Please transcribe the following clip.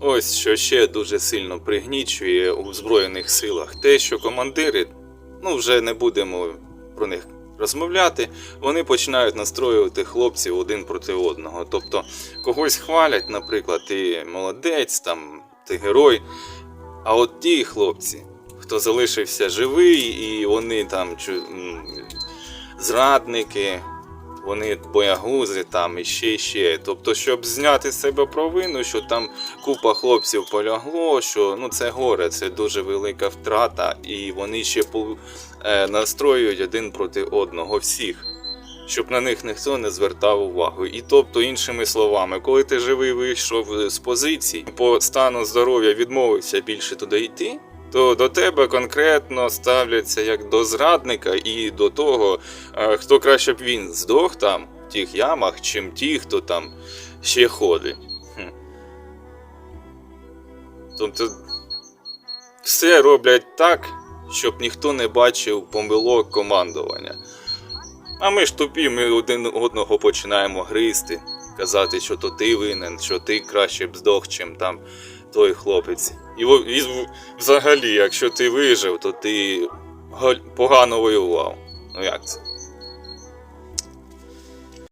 Ось що ще дуже сильно пригнічує у Збройних силах. Те, що командири, ну вже не будемо про них розмовляти, вони починають настроювати хлопців один проти одного. Тобто когось хвалять, наприклад, ти молодець, там, ти герой. А от ті хлопці, хто залишився живий, і вони там зрадники, вони боягузи там і ще і ще. Тобто, щоб зняти з себе провину, що там купа хлопців полягло, що ну це горе, це дуже велика втрата, і вони ще по, е, настроюють один проти одного всіх. Щоб на них ніхто не звертав увагу. І тобто, іншими словами, коли ти живий вийшов з позицій, по стану здоров'я відмовився більше туди йти, то до тебе конкретно ставляться як до зрадника і до того, е, хто краще б він здох там в тих ямах, чим ті, хто там ще ходить. Хм. Тобто все роблять так, щоб ніхто не бачив помилок командування. А ми ж тупі, ми один одного починаємо гризти, казати, що то ти винен, що ти краще б здох, чим там той хлопець. І взагалі, якщо ти вижив, то ти га- погано воював. Ну як це?